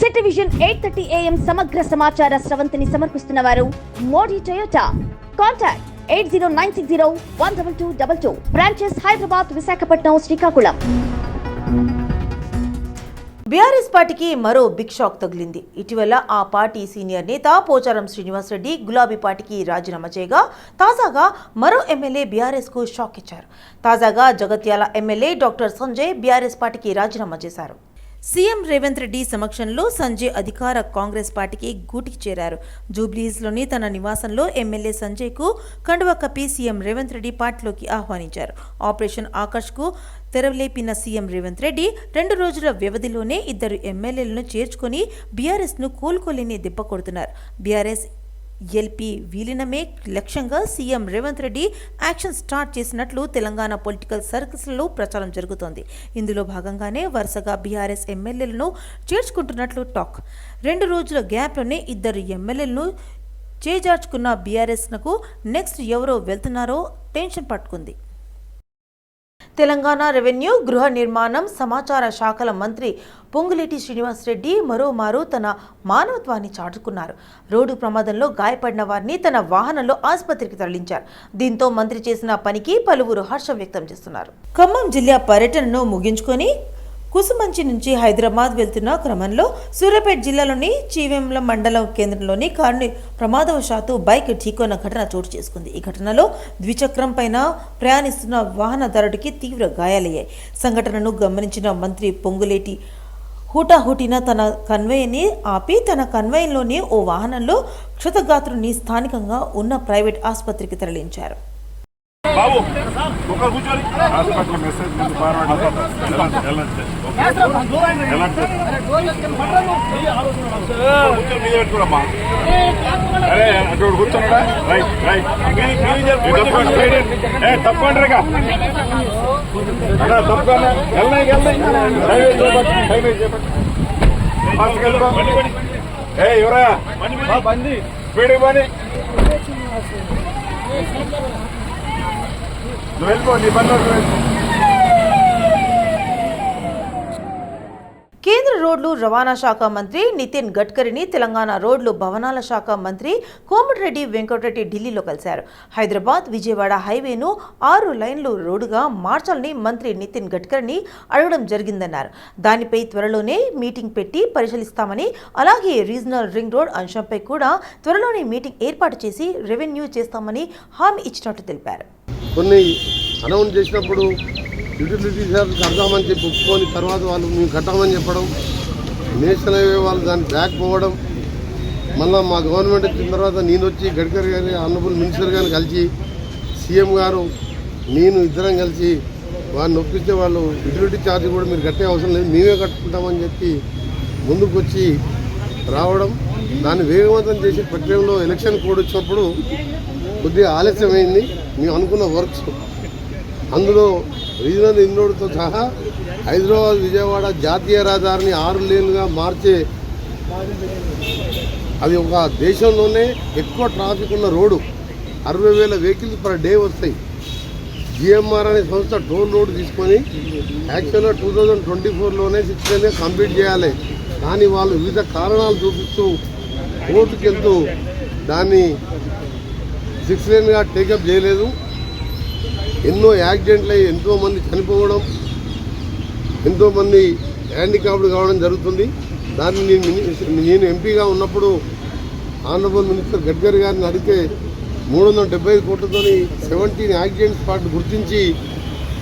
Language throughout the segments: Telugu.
City vision eight thirty AM సమగ్ర సమాచార స్రవంతిని సమర్పిస్తున్న వారు Modi Toyota. Contact eight zero nine six zero one double two double two. Branches Hyderabad Visakhapatnam Srikakulam. BRS పార్టీకి మరో బిగ్ షాక్ తగిలింది. ఇటీవల ఆ పార్టీ సీనియర్ నేత పోచారం శ్రీనివాసరెడ్డి గులాబీ పార్టీకి రాజీనామా చేయగా తాజాగా మరో ఎమ్మెల్యే బీఆర్ఎస్కు షాక్ ఇచ్చారు. తాజాగా Jagtial MLA doctor Sanjay BRS పార్టీకి రాజీనామా చేశారు. సీఎం రేవంత్ రెడ్డి సమక్షంలో సంజయ్ అధికార కాంగ్రెస్ పార్టీకి గూటికి చేరారు. జూబ్లీస్లోని తన నివాసంలో ఎమ్మెల్యే సంజయ్కు కండువ కప్పి సీఎం రేవంత్ రెడ్డి పార్టీలోకి ఆహ్వానించారు. ఆపరేషన్ ఆకర్ష్కు తెరవలేపిన సీఎం రేవంత్ రెడ్డి రెండు రోజుల వ్యవధిలోనే ఇద్దరు ఎమ్మెల్యేలను చేర్చుకొని బీఆర్ఎస్ను కోలుకోలేని దెబ్బ కొడుతున్నారు. బీఆర్ఎస్ ఎల్పీ విలీనమే లక్ష్యంగా CM Revanth Reddy action start చేసినట్లు తెలంగాణ పొలిటికల్ సర్కిల్స్లో ప్రచారం జరుగుతోంది. ఇందులో భాగంగానే వరుసగా బీఆర్ఎస్ ఎమ్మెల్యేలను చేర్చుకుంటున్నట్లు టాక్. రెండు రోజుల గ్యాప్లోనే ఇద్దరు ఎమ్మెల్యేలను చేజార్చుకున్న బీఆర్ఎస్నకు నెక్స్ట్ ఎవరో వెళ్తున్నారో టెన్షన్ పట్టుకుంది. తెలంగాణ రెవెన్యూ గృహ నిర్మాణం సమాచార శాఖల మంత్రి పొంగులేటి శ్రీనివాసరెడ్డి మరోమారు తన మానవత్వాన్ని చాటుకున్నారు. రోడ్డు ప్రమాదంలో గాయపడిన వారిని తన వాహనంలో ఆసుపత్రికి తరలించారు. దీంతో మంత్రి చేసిన పనికి పలువురు హర్షం వ్యక్తం చేస్తున్నారు. ఖమ్మం జిల్లా పర్యటనను ముగించుకొని కుసుమంచి నుంచి హైదరాబాద్ వెళ్తున్న క్రమంలో సూర్యాపేట జిల్లాలోని చీవెంల మండలం కేంద్రంలోని కారుని ప్రమాదవశాత్తు బైక్ ఢీకొన్న ఘటన చోటు చేసుకుంది. ఈ ఘటనలో ద్విచక్రం పైన ప్రయాణిస్తున్న వాహనదారుడికి తీవ్ర గాయాలయ్యాయి. సంఘటనను గమనించిన మంత్రి పొంగులేటి హూటాహూటిన తన కన్వేయర్ని ఆపి తన కన్వేయంలోని ఓ వాహనంలో క్షతగాత్రుని స్థానికంగా ఉన్న ప్రైవేట్ ఆసుపత్రికి తరలించారు. బాబు. ఒకరు కూర్చోని హాస్పిటల్ మెసేజ్ కూర్చొని మీద పెట్టుకోరమ్మా అరే అటు కూర్చోనడా రైట్ రైట్. తప్పండి రేగా తప్పకుండా. వెళ్ళాయి వెళ్ళాయి ఏ ఎవరా? బండి స్పీడ్ బండి. నువ్వు వెళ్ళిపో నీ వెళ్ళిపో. కేంద్ర రోడ్లు రవాణా శాఖ మంత్రి నితిన్ గడ్కరీని తెలంగాణ రోడ్లు భవనాల శాఖ మంత్రి కోమటిరెడ్డి వెంకటరెడ్డి ఢిల్లీలో కలిశారు హైదరాబాద్ విజయవాడ హైవేను ఆరు లైన్లు రోడ్డుగా మార్చాలని మంత్రి నితిన్ గడ్కరీని అడగడం జరిగిందన్నారు దానిపై త్వరలోనే మీటింగ్ పెట్టి పరిశీలిస్తామని అలాగే రీజనల్ రింగ్ రోడ్ అంశంపై కూడా త్వరలోనే మీటింగ్ ఏర్పాటు చేసి రెవెన్యూ చేస్తామని హామీ ఇచ్చినట్టు తెలిపారు కొన్ని అనౌన్స్ చేసినప్పుడు యూటిలిటీ చార్జ్ కడదామని చెప్పి ఒప్పుకొని తర్వాత వాళ్ళు మేము కట్టామని చెప్పడం నేషనల్ హైవే వాళ్ళు దాన్ని బ్యాక్ పోవడం మళ్ళీ మా గవర్నమెంట్ వచ్చిన తర్వాత నేను వచ్చి గడ్కరీ గారి ఆనరబుల్ మినిస్టర్ గారిని కలిసి సీఎం గారు నేను ఇద్దరం కలిసి వారిని ఒప్పిస్తే వాళ్ళు యూటిలిటీ ఛార్జ్ కూడా మీరు కట్టే అవసరం లేదు మేమే కట్టుకుంటామని చెప్పి ముందుకు వచ్చి రావడం దాన్ని వేగవంతం చేసే ప్రక్రియలో ఎలక్షన్ కోడ్ వచ్చినప్పుడు కొద్దిగా ఆలస్యమైంది. మేము అనుకున్న వర్క్స్. అందులో రీజనల్ ఇన్రోడ్తో సహా హైదరాబాద్ విజయవాడ జాతీయ రహదారిని ఆరు లేన్లుగా మార్చే అది ఒక దేశంలోనే ఎక్కువ ట్రాఫిక్ ఉన్న రోడ్డు. అరవై వేల వెహికల్స్ పర్ డే వస్తాయి. జిఎంఆర్ అనే సంస్థ టోల్ రోడ్ తీసుకొని యాక్చువల్గా టూ థౌజండ్ ట్వంటీ ఫోర్లోనే సిక్స్ లేన్గా కంప్లీట్ చేయాలి. కానీ వాళ్ళు వివిధ కారణాలు చూపిస్తూ కోర్టుకెళ్తూ దాన్ని సిక్స్ లేన్గా టేకప్ చేయలేదు. ఎన్నో యాక్సిడెంట్లు అయ్యి ఎంతోమంది చనిపోవడం ఎంతోమంది హ్యాండిక్యాప్డ్ కావడం జరుగుతుంది. దాన్ని నేను నేను ఎంపీగా ఉన్నప్పుడు ఆనరబుల్ మినిస్టర్ గడ్కరీ గారిని అడిగితే మూడు వందల డెబ్బై ఐదు కోట్లతో సెవెంటీన్ యాక్సిడెంట్స్ స్పాట్ గుర్తించి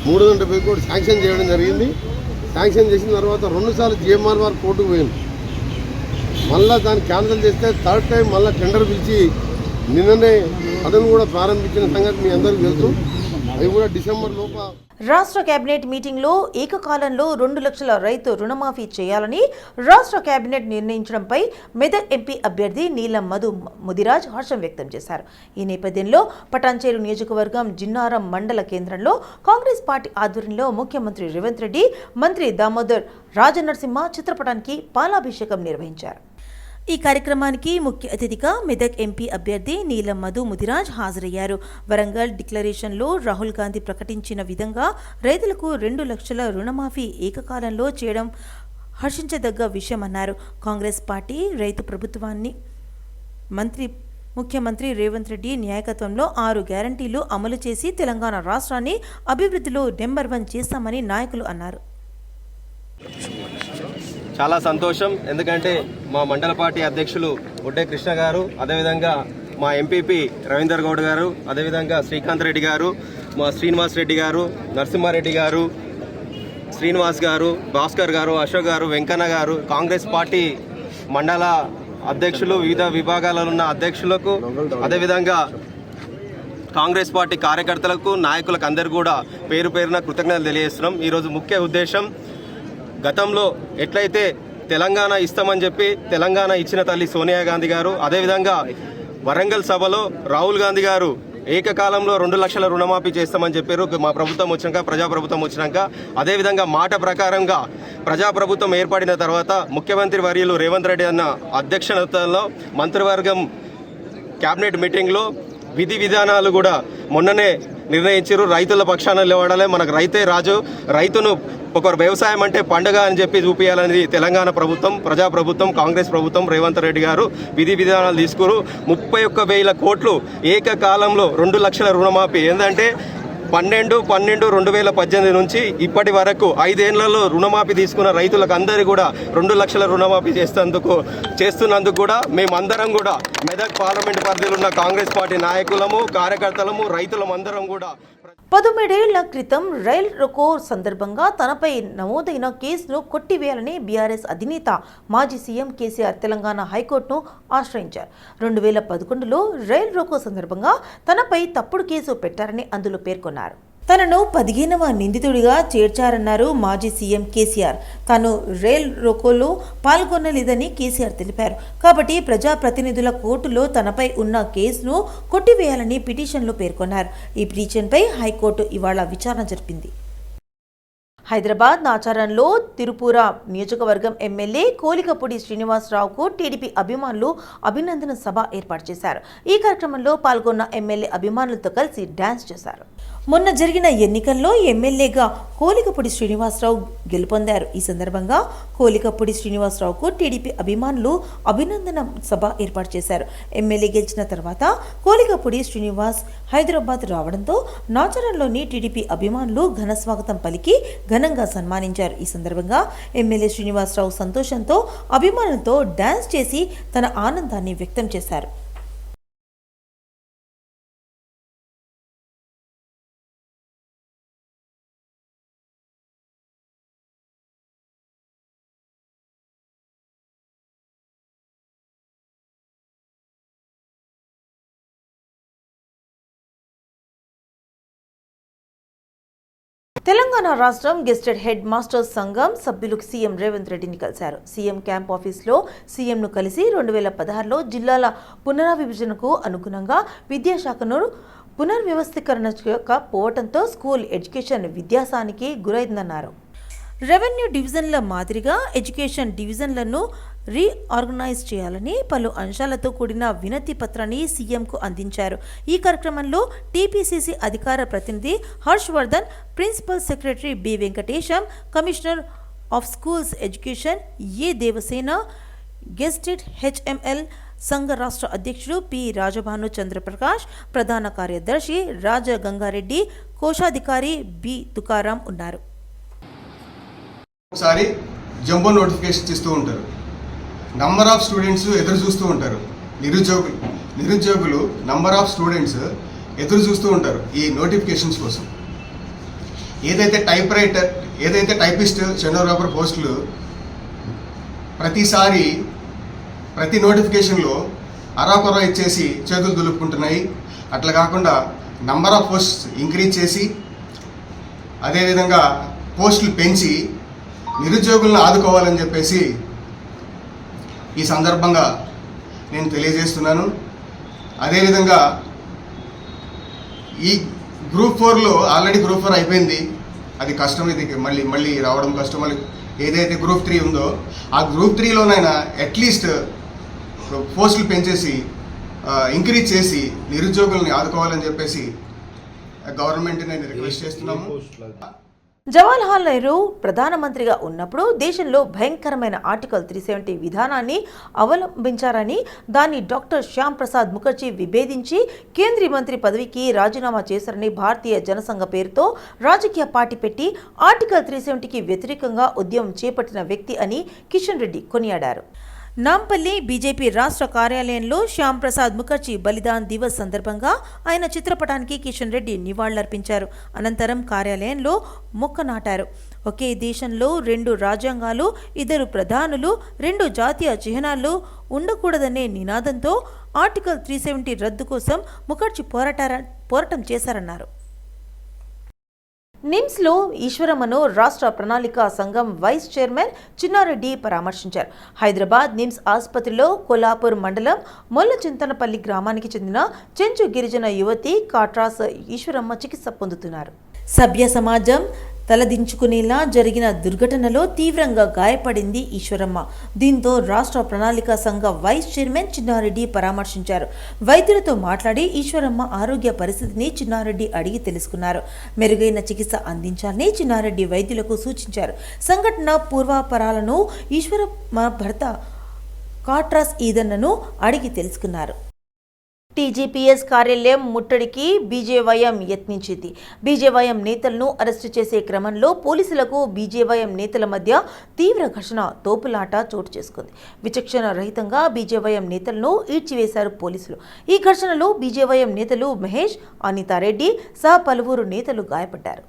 మూడు వందల డెబ్బై కోట్లు శాంక్షన్ చేయడం జరిగింది. శాంక్షన్ చేసిన తర్వాత రెండుసార్లు జిఎంఆర్ వారు కోర్టుకు పోయింది మళ్ళీ దాన్ని క్యాన్సిల్ చేస్తే థర్డ్ టైం మళ్ళీ టెండర్ పిలిచి నిన్ననే అదను కూడా ప్రారంభించిన సంగతి మీ అందరికీ తెలుసు. అవి కూడా డిసెంబర్ లోపల. రాష్ట్ర కేబినెట్ మీటింగ్లో ఏకకాలంలో రెండు లక్షల రైతు రుణమాఫీ చేయాలని రాష్ట్ర కేబినెట్ నిర్ణయించడంపై మెదక్ ఎంపీ అభ్యర్థి నీలం మధు ముదిరాజ్ హర్షం వ్యక్తం చేశారు. ఈ నేపథ్యంలో పటాన్చేరు నియోజకవర్గం జిన్నారం మండల కేంద్రంలో కాంగ్రెస్ పార్టీ ఆధ్వర్యంలో ముఖ్యమంత్రి రేవంత్ రెడ్డి మంత్రి దామోదర్ రాజనరసింహ చిత్రపటానికి పాలాభిషేకం నిర్వహించారు. ఈ కార్యక్రమానికి ముఖ్య అతిథిగా మెదక్ ఎంపీ అభ్యర్థి నీలం మధు ముదిరాజ్ హాజరయ్యారు. వరంగల్ డిక్లరేషన్లో రాహుల్ గాంధీ ప్రకటించిన విధంగా రైతులకు రెండు లక్షల రుణమాఫీ ఏకకాలంలో చేయడం హర్షించదగ్గ విషయమన్నారు. కాంగ్రెస్ పార్టీ రైతు ప్రభుత్వాన్ని మంత్రి ముఖ్యమంత్రి రేవంత్ రెడ్డి నాయకత్వంలో ఆరు గ్యారంటీలు అమలు చేసి తెలంగాణ రాష్ట్రాన్ని అభివృద్ధిలో నెంబర్ వన్ చేస్తామని నాయకులు అన్నారు. చాలా సంతోషం. ఎందుకంటే మా మండల పార్టీ అధ్యక్షులు ఒడ్డే కృష్ణ గారు అదేవిధంగా మా ఎంపీపీ రవీందర్ గౌడ్ గారు అదేవిధంగా శ్రీకాంత్ రెడ్డి గారు మా శ్రీనివాస్ రెడ్డి గారు నరసింహారెడ్డి గారు శ్రీనివాస్ గారు భాస్కర్ గారు అశోక్ గారు వెంకన్న గారు కాంగ్రెస్ పార్టీ మండల అధ్యక్షులు వివిధ విభాగాలలో ఉన్న అధ్యక్షులకు అదేవిధంగా కాంగ్రెస్ పార్టీ కార్యకర్తలకు నాయకులకు అందరు కూడా పేరు పేరున కృతజ్ఞతలు తెలియజేస్తున్నాం. ఈరోజు ముఖ్య ఉద్దేశం గతంలో ఎట్లయితే తెలంగాణ ఇస్తామని చెప్పి తెలంగాణ ఇచ్చిన తల్లి సోనియా గాంధీ గారు అదేవిధంగా వరంగల్ సభలో రాహుల్ గాంధీ గారు ఏకకాలంలో రెండు లక్షల రుణమాఫీ చేస్తామని చెప్పారు. మా ప్రభుత్వం వచ్చినాక ప్రజాప్రభుత్వం వచ్చినాక అదేవిధంగా మాట ప్రకారంగా ప్రజాప్రభుత్వం ఏర్పడిన తర్వాత ముఖ్యమంత్రి వర్యులు రేవంత్ రెడ్డి అన్న అధ్యక్షతలో మంత్రివర్గం క్యాబినెట్ మీటింగ్లో విధి విధానాలు కూడా మొన్ననే నిర్ణయించారు. రైతుల పక్షాన నిలబడాలి. మనకు రైతే రాజు. రైతును ఒక వ్యవసాయం అంటే పండుగ అని చెప్పి చూపించాలనేది తెలంగాణ ప్రభుత్వం ప్రజా ప్రభుత్వం కాంగ్రెస్ ప్రభుత్వం రేవంత్ రెడ్డి గారు విధి విధానాలు తీసుకురు. ముప్పై ఒక్క వేల కోట్లు ఏకకాలంలో రెండు లక్షల రుణమాఫీ. ఏంటంటే పన్నెండు పన్నెండు రెండు వేల పద్దెనిమిది నుంచి ఇప్పటి వరకు ఐదేళ్ళలో రుణమాఫీ తీసుకున్న రైతులకు అందరూ కూడా రెండు లక్షల రుణమాఫీ చేసేందుకు చేస్తున్నందుకు కూడా మేమందరం కూడా మెదక్ పార్లమెంట్ పరిధిలో ఉన్న కాంగ్రెస్ పార్టీ నాయకులము కార్యకర్తలము రైతులము అందరం కూడా పదమూడేళ్ళ క్రితం రైల్ రొకో సందర్భంగా తనపై నమోదైన కేసును కొట్టివేయాలని బీఆర్ఎస్ అధినేత మాజీ సీఎం కేసీఆర్ తెలంగాణ హైకోర్టును ఆశ్రయించారు. రెండు వేల పదకొండులో రైల్ రోకో సందర్భంగా తనపై తప్పుడు కేసు పెట్టారని అందులో పేర్కొన్నారు. తనను పదిహేనవ నిందితుడిగా చేర్చారన్నారు మాజీ సీఎం కేసీఆర్. తాను రైల్ రోకోలో పాల్గొనలేదని కేసీఆర్ తెలిపారు. కాబట్టి ప్రజాప్రతినిధుల కోర్టులో తనపై ఉన్న కేసును కొట్టివేయాలని పిటిషన్లో పేర్కొన్నారు. ఈ పిటిషన్పై హైకోర్టు ఇవాళ విచారణ జరిపింది. హైదరాబాద్ నాచారంలో తిరుపుర నియోజకవర్గం ఎమ్మెల్యే కోలికపూడి శ్రీనివాసరావుకు టీడీపీ అభిమానులు అభినందన సభ ఏర్పాటు చేశారు. ఈ కార్యక్రమంలో పాల్గొన్న ఎమ్మెల్యే అభిమానులతో కలిసి డ్యాన్స్ చేశారు. మొన్న జరిగిన ఎన్నికల్లో ఎమ్మెల్యేగా కోలికపూడి శ్రీనివాసరావు గెలుపొందారు. ఈ సందర్భంగా కోలికపూడి శ్రీనివాసరావుకు టీడీపీ అభిమానులు అభినందన సభ ఏర్పాటు చేశారు. ఎమ్మెల్యే గెలిచిన తర్వాత కోలికపూడి శ్రీనివాస్ హైదరాబాద్ రావడంతో నాచారంలోని టీడీపీ అభిమానులు ఘన స్వాగతం పలికి ఘనంగా సన్మానించారు. ఈ సందర్భంగా ఎమ్మెల్యే శ్రీనివాసరావు సంతోషంతో అభిమానులతో డ్యాన్స్ చేసి తన ఆనందాన్ని వ్యక్తం చేశారు. తెలంగాణ రాష్ట్రం గెస్టెడ్ హెడ్ మాస్టర్స్ సంఘం సభ్యులు సీఎం రేవంత్ రెడ్డిని కలిశారు. సీఎం క్యాంప్ ఆఫీస్లో సీఎంను కలిసి రెండు వేల పదహారులో జిల్లాల పునరావిభజనకు అనుగుణంగా విద్యాశాఖను పునర్వ్యవస్థీకరణ పోవడంతో స్కూల్ ఎడ్యుకేషన్ విద్యాసానికి గురైందన్నారు. రెవెన్యూ డివిజన్ల మాదిరిగా ఎడ్యుకేషన్ డివిజన్లను రీఆర్గనైజ్ చేయాలని పలు అంశాలతో కూడిన వినతి పత్రాన్ని సీఎంకు అందించారు. ఈ కార్యక్రమంలో టీపీసీసీ అధికార ప్రతినిధి Harshavardhan principal secretary B Venkatesham commissioner of schools education A Devasena gazetted HML సంఘ రాష్ట్ర అధ్యక్షుడు పి రాజభాను చంద్రప్రకాష్ ప్రధాన కార్యదర్శి రాజ గంగారెడ్డి కోశాధికారి బి తుకారాం ఉన్నారు. ఒకసారి జంబో నోటిఫికేషన్ ఇస్తూ ఉంటారు. నంబర్ ఆఫ్ స్టూడెంట్స్ ఎదురు చూస్తూ ఉంటారు. నిరుద్యోగులు నిరుద్యోగులు నంబర్ ఆఫ్ స్టూడెంట్స్ ఎదురు చూస్తూ ఉంటారు ఈ నోటిఫికేషన్స్ కోసం. ఏదైతే టైప్ రైటర్ ఏదైతే టైపిస్ట్ రాబర్ పోస్టులు ప్రతిసారి ప్రతి నోటిఫికేషన్లో అరాకొర ఇచ్చేసి చేతులు దులుపుకుంటున్నాయి. అట్లా కాకుండా నంబర్ ఆఫ్ పోస్ట్ ఇంక్రీజ్ చేసి అదేవిధంగా పోస్టులు పెంచి నిరుద్యోగులను ఆదుకోవాలని చెప్పేసి ఈ సందర్భంగా నేను తెలియజేస్తున్నాను. అదేవిధంగా ఈ గ్రూప్ ఫోర్లో ఆల్రెడీ గ్రూప్ ఫోర్ అయిపోయింది. అది కష్టం ఇది మళ్ళీ మళ్ళీ రావడం కష్టం. మళ్ళీ ఏదైతే గ్రూప్ త్రీ ఉందో ఆ గ్రూప్ త్రీలోనైనా అట్లీస్ట్ పోస్టులు పెంచేసి ఇంక్రీజ్ చేసి నిరుద్యోగుల్ని ఆదుకోవాలని చెప్పేసి గవర్నమెంట్ నేను రిక్వెస్ట్ చేస్తున్నాము. జవహర్లాల్ నెహ్రూ ప్రధానమంత్రిగా ఉన్నప్పుడు దేశంలో భయంకరమైన ఆర్టికల్ త్రీ సెవెంటీ విధానాన్ని అవలంబించారని దాన్ని డాక్టర్ శ్యామ్ ప్రసాద్ ముఖర్జీ విభేదించి కేంద్రీయ మంత్రి పదవికి రాజీనామా చేశారని భారతీయ జనసంఘ పేరుతో రాజకీయ పార్టీ పెట్టి ఆర్టికల్ త్రీ సెవెంటీకి వ్యతిరేకంగా ఉద్యమం చేపట్టిన వ్యక్తి అని కిషన్ రెడ్డి కొనియాడారు. నాంపల్లి బీజేపీ రాష్ట్ర కార్యాలయంలో శ్యామ్ ప్రసాద్ ముఖర్జీ బలిదాన్ దివస్ సందర్భంగా ఆయన చిత్రపటానికి కిషన్ రెడ్డి నివాళులర్పించారు. అనంతరం కార్యాలయంలో మొక్క నాటారు. ఒకే దేశంలో రెండు రాజ్యాంగాలు ఇద్దరు ప్రధానులు రెండు జాతీయ చిహ్నాలు ఉండకూడదనే నినాదంతో ఆర్టికల్ త్రీ సెవెంటీ రద్దు కోసం ముఖర్జీ పోరాటార పోరాటం చేశారన్నారు. నిమ్స్లో ఈశ్వరమ్మను రాష్ట్ర ప్రణాళిక సంఘం వైస్ చైర్మన్ చిన్నారెడ్డి పరామర్శించారు. హైదరాబాద్ నిమ్స్ ఆసుపత్రిలో కొల్లాపూర్ మండలం మొల్లచింతనపల్లి గ్రామానికి చెందిన చెంచు గిరిజన యువతి కాట్రాస్ ఈశ్వరమ్మ చికిత్స పొందుతున్నారు. సభ్య సమాజం తలదించుకునేలా జరిగిన దుర్ఘటనలో తీవ్రంగా గాయపడింది ఈశ్వరమ్మ. దీంతో రాష్ట్ర ప్రణాళిక సంఘ వైస్ చైర్మన్ చిన్నారెడ్డి పరామర్శించారు. వైద్యులతో మాట్లాడి ఈశ్వరమ్మ ఆరోగ్య పరిస్థితిని చిన్నారెడ్డి అడిగి తెలుసుకున్నారు. మెరుగైన చికిత్స అందించాలని చిన్నారెడ్డి వైద్యులకు సూచించారు. సంఘటన పూర్వాపరాలను ఈశ్వరమ్మ భర్త కాట్రాస్ ఈదన్నను అడిగి తెలుసుకున్నారు. టీజీపీఎస్ కార్యాలయం ముట్టడికి బీజేవైఎం యత్నించింది. బీజేవైఎం నేతలను అరెస్టు చేసే క్రమంలో పోలీసులకు బీజేవైఎం నేతల మధ్య తీవ్ర ఘర్షణ తోపులాట చోటు చేసుకుంది. విచక్షణ రహితంగా బీజేవైఎం నేతలను ఈడ్చివేశారు పోలీసులు. ఈ ఘర్షణలో బీజేవైఎం నేతలు మహేష్ అనితారెడ్డి సహా పలువురు నేతలు గాయపడ్డారు.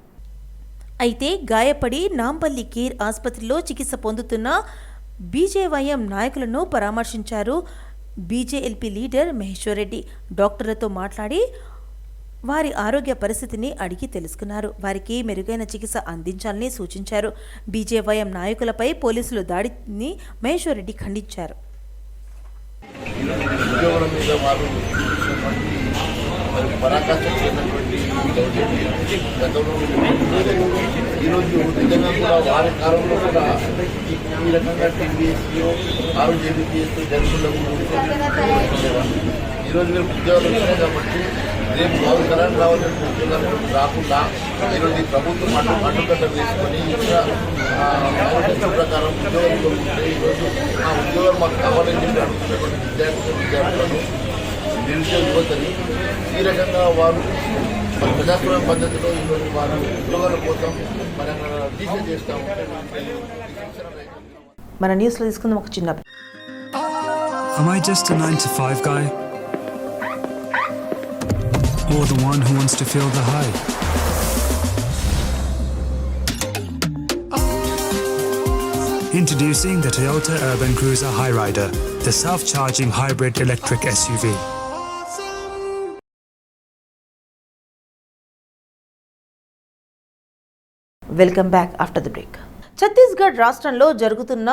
అయితే గాయపడి నాంపల్లి కీర్ ఆసుపత్రిలో చికిత్స పొందుతున్న బీజేవైఎం నాయకులను పరామర్శించారు బీజేఎల్పీ లీడర్ మహేశ్వరరెడ్డి డాక్టర్లతో మాట్లాడి వారి ఆరోగ్య పరిస్థితిని అడిగి తెలుసుకున్నారు. వారికి మెరుగైన చికిత్స అందించాలని సూచించారు. బీజేవైఎం నాయకులపై పోలీసులు దాడిని మహేశ్వరరెడ్డి ఖండించారు. పరాకాష్ట గతంలో ఈరోజు నిజంగా కూడా వారి కాలంలో కూడా ఈ- రకంగా టీవీఎస్లో ఆరు జేబీపీఎస్తో జరుగుతుండేవారు ఈరోజు మీరు ఉద్యోగాలు వచ్చాయి కాబట్టి రేపు బాగు తరాలు రావాల్సిన ఉద్యోగాలు రాకుండా ఈరోజు ప్రభుత్వం అడ్డు అడ్డుకట్ట వేసుకొని ఇంకా ప్రకారం ఉద్యోగాలు ఈరోజు ఆ ఉద్యోగాలు మాకు కావాలని చెప్పి అడుగుతున్నటువంటి విద్యార్థులు విద్యార్థులను నిరుద్యోగ యువతని ఈ రకంగా వారు మరి ప్రజాస్వామ్య పద్ధతిలో ఈరోజు వారు ఉద్యోగాల కోసం మరి అక్కడ దీక్ష చేస్తా ఉంటే మన న్యూస్లో తీసుకుందాం ఒక చిన్న Am I just a 9 to 5 guy? Or the one who wants to feel the high? Introducing the Toyota Urban Cruiser Highrider, the self charging hybrid electric SUV. Welcome back after the break Chhattisgarh రాష్ట్రంలో జరుగుతున్న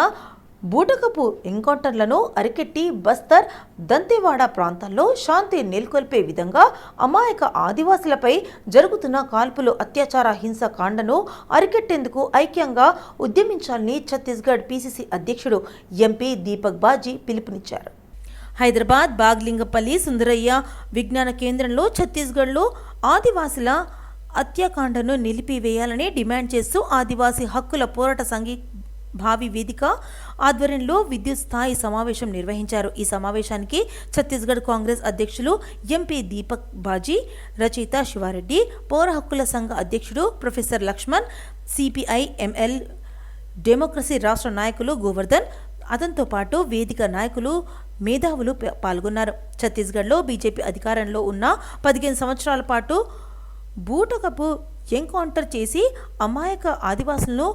బూటకపు ఎన్కౌంటర్లను అరికెట్టి బస్తర్ దంతేవాడ ప్రాంతాల్లో శాంతి నెలకొల్పే విధంగా అమాయక ఆదివాసులపై జరుగుతున్న కాల్పులు అత్యాచార హింస కాండను అరికెట్టేందుకు ఐక్యంగా ఉద్యమించాలని ఛత్తీస్గఢ్ పీసీసీ అధ్యక్షుడు ఎంపీ దీపక్ బాజీ పిలుపునిచ్చారు. హైదరాబాద్ బాగ్లింగపల్లి సుందరయ్య విజ్ఞాన కేంద్రంలో ఛత్తీస్గఢ్లో ఆదివాసుల హత్యాకాండను నిలిపివేయాలని డిమాండ్ చేస్తూ ఆదివాసీ హక్కుల పోరాట సంఘీ భావి వేదిక ఆధ్వర్యంలో విద్యుత్ స్థాయి సమావేశం నిర్వహించారు. ఈ సమావేశానికి ఛత్తీస్గఢ్ కాంగ్రెస్ అధ్యక్షులు ఎంపీ దీపక్ బాజీ రచయిత శివారెడ్డి పౌర హక్కుల సంఘ అధ్యక్షుడు professor Laxman CPI ML democracy రాష్ట్ర నాయకులు గోవర్ధన్ అతనితో పాటు వేదిక నాయకులు మేధావులు పాల్గొన్నారు. ఛత్తీస్గఢ్లో బీజేపీ అధికారంలో ఉన్న పదిహేను సంవత్సరాల పాటు బూటకపు ఎన్కౌంటర్ చేసి అమాయక ఆదివాసులను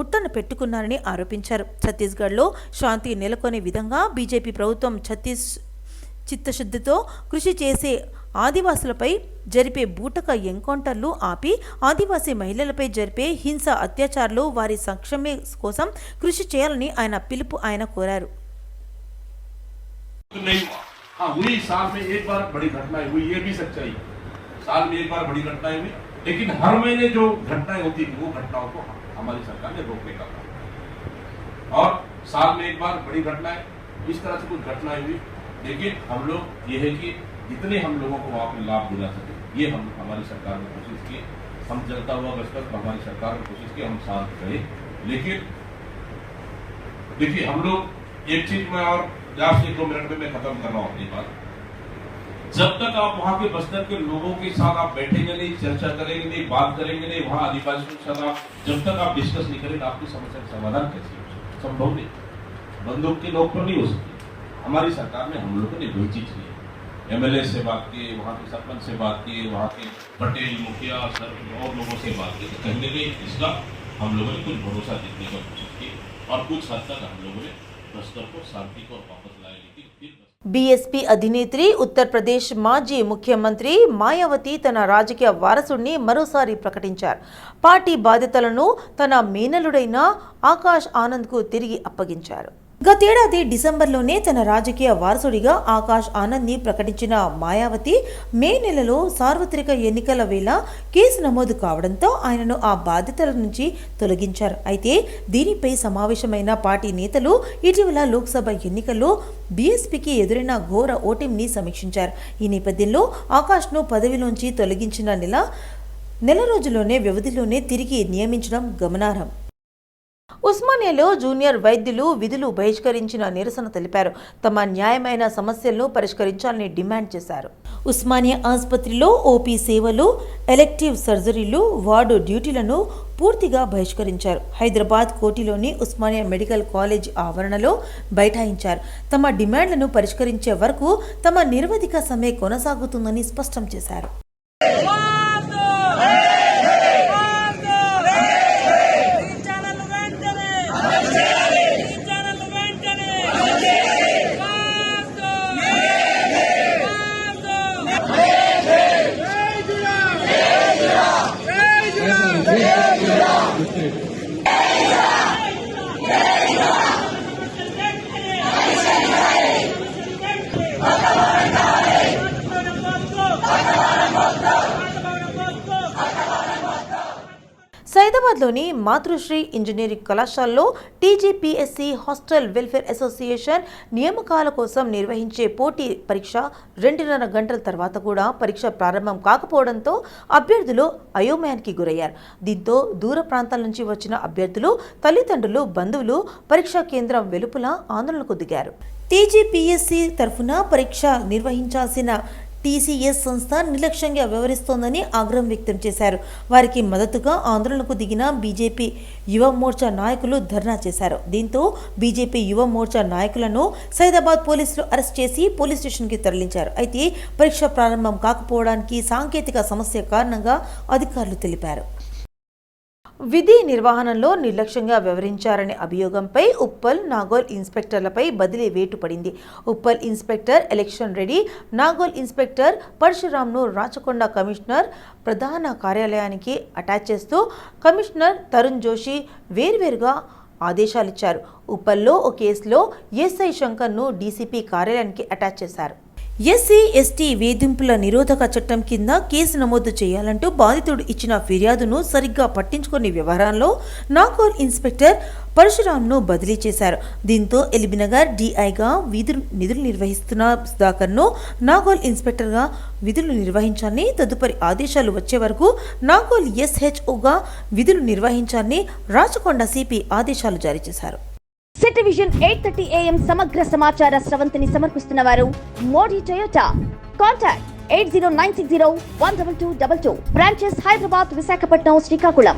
ఉట్టన పెట్టుకున్నారని ఆరోపించారు ఛత్తీస్గఢ్లో శాంతి నెలకొనే విధంగా బీజేపీ ప్రభుత్వం ఛత్తీస్ చిత్తశుద్ధితో కృషి చేసే ఆదివాసులపై జరిపే బూటక ఎన్కౌంటర్లు ఆపి ఆదివాసీ మహిళలపై జరిపే హింస అత్యాచారాలు వారి సంక్షేమ కోసం కృషి చేయాలని ఆయన పిలుపు ఆయన కోరారు तो नहीं हाँ हुई साल में एक बार बड़ी घटनाएं हुई ये भी सच्चाई है। साल में एक बार बड़ी घटनाएँ हुई, लेकिन हर महीने जो घटनाएँ होती वो घटनाओं को हमारी सरकार ने रोकने का काम और साल में एक बार बड़ी घटनाएँ, इस तरह से कुछ घटनाएँ हुई, लेकिन हम लोग, ये है कि जितने हम लोगों को वहाँ पे लाभ दिला सके, ये हम, हमारी सरकार ने कोशिश की। हम चलता हुआ बचपन हमारी सरकार ने कोशिश की, हम शांत रहे। लेकिन, देखिए, हम लोग एक चीज़ में और लास्ट एक दो मिनट में मैं खत्म कर रहा हूँ अपनी बात। जब तक आप वहाँ के बस्तर के लोगों के साथ आप बैठेंगे नहीं, चर्चा करेंगे नहीं, बात करेंगे नहीं, वहाँ आदिवासियों के साथ आप जब तक आप डिस्कस नहीं करेंगे, आपकी समस्या का समाधान कैसे हो संभव नहीं। बंदूक के नोक पर नहीं हो सकती। हमारी सरकार ने हम लोगों ने वही चीज़ की। एमएलए से बात की, वहाँ के सरपंच से बात की, वहाँ के पटेल, मुखिया, सर, और लोगों से बात की। तो कहीं ना कहीं इसका हम लोगों ने कुछ भरोसा जीतने का कोशिश की और कुछ हद तक हम लोगों ने बस्तर को शांति को वापस बस्तर- బీఎస్పీ అధినేత్రి ఉత్తరప్రదేశ్ మాజీ ముఖ్యమంత్రి మాయావతి తన రాజకీయ వారసుడిని మరోసారి ప్రకటించారు. పార్టీ బాధ్యతలను తన మేనలుడైన ఆకాష్ ఆనంద్కు తిరిగి అప్పగించారు. గతేడాది డిసెంబర్లోనే తన రాజకీయ వారసుడిగా ఆకాష్ ఆనంద్ని ప్రకటించిన మాయావతి మే నెలలో సార్వత్రిక ఎన్నికల వేళ కేసు నమోదు కావడంతో ఆయనను ఆ బాధ్యతల నుంచి తొలగించారు. అయితే దీనిపై సమావేశమైన పార్టీ నేతలు ఇటీవల లోక్సభ ఎన్నికల్లో బీఎస్పీకి ఎదురైన ఘోర ఓటమిని సమీక్షించారు. ఈ నేపథ్యంలో ఆకాష్ను పదవిలోంచి తొలగించిన నెల నెల రోజుల్లోనే వ్యవధిలోనే తిరిగి నియమించడం గమనార్హం. ఉస్మానియాలో జూనియర్ వైద్యులు విధులు బహిష్కరించిన నిరసన తెలిపారు. తమ న్యాయమైన సమస్యలను పరిష్కరించాలని డిమాండ్ చేశారు. ఉస్మానియా ఆసుపత్రిలో ఓపీ సేవలు ఎలెక్టివ్ సర్జరీలు వార్డు డ్యూటీలను పూర్తిగా బహిష్కరించారు. హైదరాబాద్ కోటిలోని ఉస్మానియా మెడికల్ కాలేజ్ ఆవరణలో బైఠాయించారు. తమ డిమాండ్లను పరిష్కరించే వరకు తమ నిరవధిక సమ్మె కొనసాగుతుందని స్పష్టం చేశారు. సైదాబాద్లోని మాతృశ్రీ ఇంజనీరింగ్ కళాశాలలో టీజీపీఎస్సీ హాస్టల్ వెల్ఫేర్ అసోసియేషన్ నియామకాల కోసం నిర్వహించే పోటీ పరీక్ష రెండున్నర గంటల తర్వాత కూడా పరీక్ష ప్రారంభం కాకపోవడంతో అభ్యర్థులు అయోమయానికి గురయ్యారు. దీంతో దూర ప్రాంతాల నుంచి వచ్చిన అభ్యర్థులు తల్లిదండ్రులు బంధువులు పరీక్షా కేంద్రం వెలుపల ఆందోళనకు దిగారు. టీజీపీఎస్సీ తరఫున పరీక్ష నిర్వహించాల్సిన టీసీఎస్ సంస్థ నిర్లక్ష్యంగా వ్యవహరిస్తోందని ఆగ్రహం వ్యక్తం చేశారు. వారికి మద్దతుగా ఆందోళనకు దిగిన బీజేపీ యువ మోర్చా నాయకులు ధర్నా చేశారు. దీంతో బీజేపీ యువ మోర్చా నాయకులను సైదాబాద్ పోలీసులు అరెస్ట్ చేసి పోలీస్ స్టేషన్కి తరలించారు. అయితే పరీక్ష ప్రారంభం కాకపోవడానికి సాంకేతిక సమస్య కారణంగా అధికారులు తెలిపారు. విధి నిర్వహణలో నిర్లక్ష్యంగా వ్యవహరించారనే అభియోగంపై ఉప్పల్ నాగోల్ ఇన్స్పెక్టర్లపై బదిలీ వేటు పడింది Uppal inspector Election Reddy Nagole inspector పరశురామ్ను Rachakonda commissioner ప్రధాన కార్యాలయానికి అటాచ్ చేస్తూ కమిషనర్ తరుణ్ జోషి వేర్వేరుగా ఆదేశాలిచ్చారు. ఉప్పల్లో ఓ కేసులో ఎస్ఐ శంకర్ను డీసీపీ కార్యాలయానికి అటాచ్ చేశారు. ఎస్సీ ఎస్టీ వేధింపుల నిరోధక చట్టం కింద కేసు నమోదు చేయాలంటూ బాధితుడు ఇచ్చిన ఫిర్యాదును సరిగ్గా పట్టించుకునే వ్యవహారంలో నాగోల్ ఇన్స్పెక్టర్ పరశురామ్ను బదిలీ చేశారు. దీంతో ఎలిబినగర్ డిఐగా విధులు నిధులు నిర్వహిస్తున్న సుధాకర్ను నాగోల్ ఇన్స్పెక్టర్గా విధులు నిర్వహించాలని తదుపరి ఆదేశాలు వచ్చే వరకు నాగోల్ ఎస్హెచ్ఓగా విధులు నిర్వహించాలని రాచకొండ సిపి ఆదేశాలు జారీ చేశారు. City vision eight thirty AM సమగ్ర సమాచార స్రవంతిని సమర్పిస్తున్న వారు Modi Toyota. Contact eight zero nine six zero one double two double two. Branches Hyderabad Visakhapatnam Srikakulam.